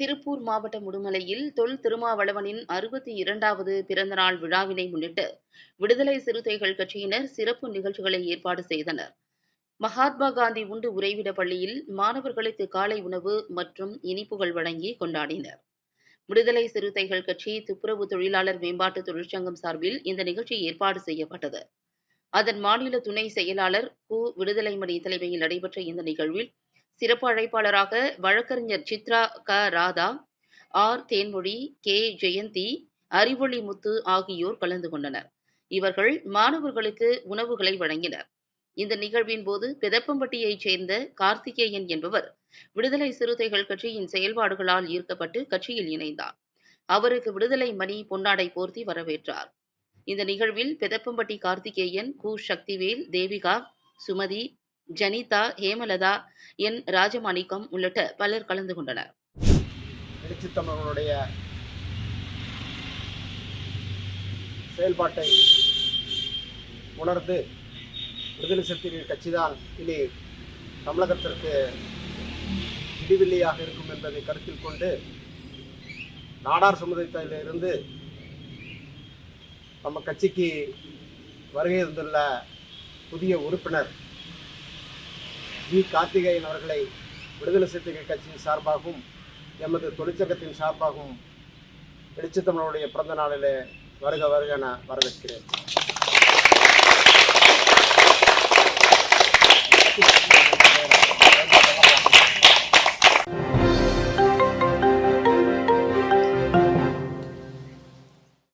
திருப்பூர் மாவட்டம் உடுமலையில் தொல் திருமாவளவனின் அறுபத்தி இரண்டாவது பிறந்தநாள் விழாவினை முன்னிட்டு விடுதலை சிறுத்தைகள் கட்சியினர் சிறப்பு நிகழ்ச்சிகளை ஏற்பாடு செய்தனர். மகாத்மா காந்தி உண்டு உறைவிட பள்ளியில் மாணவர்களுக்கு காலை உணவு மற்றும் இனிப்புகள் வழங்கி கொண்டாடினர். விடுதலை சிறுத்தைகள் கட்சி துப்புரவு தொழிலாளர் மேம்பாட்டு தொழிற்சங்கம் சார்பில் இந்த நிகழ்ச்சி ஏற்பாடு செய்யப்பட்டது. அதன் மாநில துணை செயலாளர் கு. விடுதலைமணி தலைமையில் நடைபெற்ற இந்த நிகழ்வில் சிறப்பு அழைப்பாளராக வழக்கறிஞர் சித்ரா க. ராதா ஆர். தேன்மொழி கே. ஜெயந்தி அறிவொளி முத்து ஆகியோர் கலந்து கொண்டனர். இவர்கள் மாணவர்களுக்கு உணவுகளை வழங்கினர். இந்த நிகழ்வின் போது பெதப்பம்பட்டியைச் சேர்ந்த கார்த்திகேயன் என்பவர் விடுதலை சிறுத்தைகள் கட்சியின் செயல்பாடுகளால் ஈர்க்கப்பட்டு கட்சியில் இணைந்தார். அவருக்கு விடுதலை மணி பொன்னாடை போர்த்தி வரவேற்றார். இந்த நிகழ்வில் பெதப்பம்பட்டி கார்த்திகேயன் கு. சக்திவேல் தேவிகா சுமதி ஜனிதா ஹேமலதா என் ராஜமாணிக்கம் உள்ளிட்ட பலர் கலந்து கொண்டனர். எழுச்சி தமிழர்களுடைய செயல்பாட்டை உணர்ந்து விடுதலை சிறுத்தைகள் கட்சிதான் இனி தமிழகத்திற்கு இடிவில்லியாக இருக்கும் என்பதை கருத்தில் கொண்டு நாடார் சமுதாயத்திலிருந்து நம்ம கட்சிக்கு வருகை இருந்துள்ள புதிய உறுப்பினர் ஜி கார்த்திகேயன் அவர்களை விடுதலை சிறுத்தைகள் கட்சியின் சார்பாகவும் எமது தொழிற்சங்கத்தின் சார்பாகவும் வெளிச்சத்தமிழனுடைய பிறந்த நாளில் வருக வருக என வரவேற்கிறேன்.